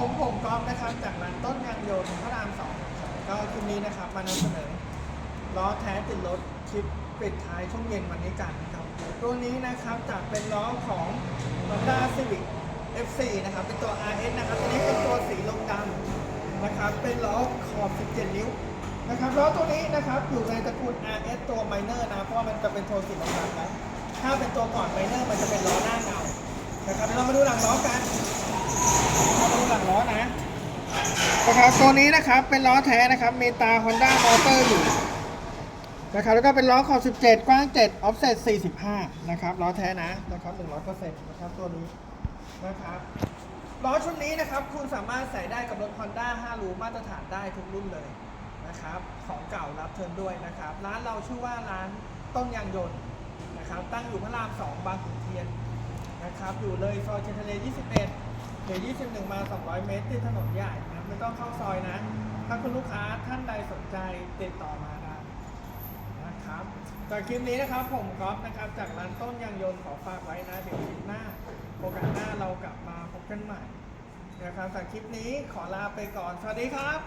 ผมผมกอมนะครับ จากร้านต้นยางโยนพระรามสองก็คลิปนี้นะครับมานำเสนอล้อแท้ติดรถคลิปปิดท้ายช่วงเย็นวันนี้กันนะครับ ตัวนี้นะครับจากเป็นล้อของ Honda Civic F4 นะครับ เป็นตัว RS นะครับตัวนี้เป็นตัวสีลมดำนะครับ เป็นล้อขอบ 17 นิ้วนะครับล้อตัวนี้นะครับอยู่ในตระกูล RS ตัว minor นะ เพราะว่ามันจะเป็นโทนสีลมดำนะถ้าเป็นตัวก่อน minor มันจะเป็นล้อหน้าเงานะครับเรามาดูหลังล้อกัน มาดูหลังล้อนะ นะครับตัวนี้นะครับเป็นล้อแท้นะครับเมตา Honda Motor อยู่นะครับแล้วก็เป็นล้อขอบ17 กว้าง 7 offset 45 นะครับล้อแท้นะนะครับ100%นะครับตัวนี้นะครับล้อชุดนี้นะครับคุณสามารถใส่ได้กับรถ Honda 5รูมาตรฐานได้ทุกรุ่นเลยนะครับของเก่ารับเทินด้วยนะครับร้านเราชื่อว่าร้านต้นยางยนต์นะครับตั้งอยู่พระราม 2 บางขุนเทียนนะครับอยู่เลยซอยเชนทะเล 21 เดี๋ยว 21 มา 200 เมตรที่ถนนใหญ่นะไม่ต้องเข้าซอยนะ ถ้าคุณลูกค้าท่านใดสนใจติดต่อมาได้นะครับจากคลิปนี้นะครับผมก๊อฟนะครับ จากร้านต้นยางยนต์ขอฝากไว้นะ เดี๋ยวคลิปหน้า โอกาสหน้าเรากลับมาพบกันใหม่นะครับจากคลิปนี้ขอลาไปก่อน สวัสดีครับ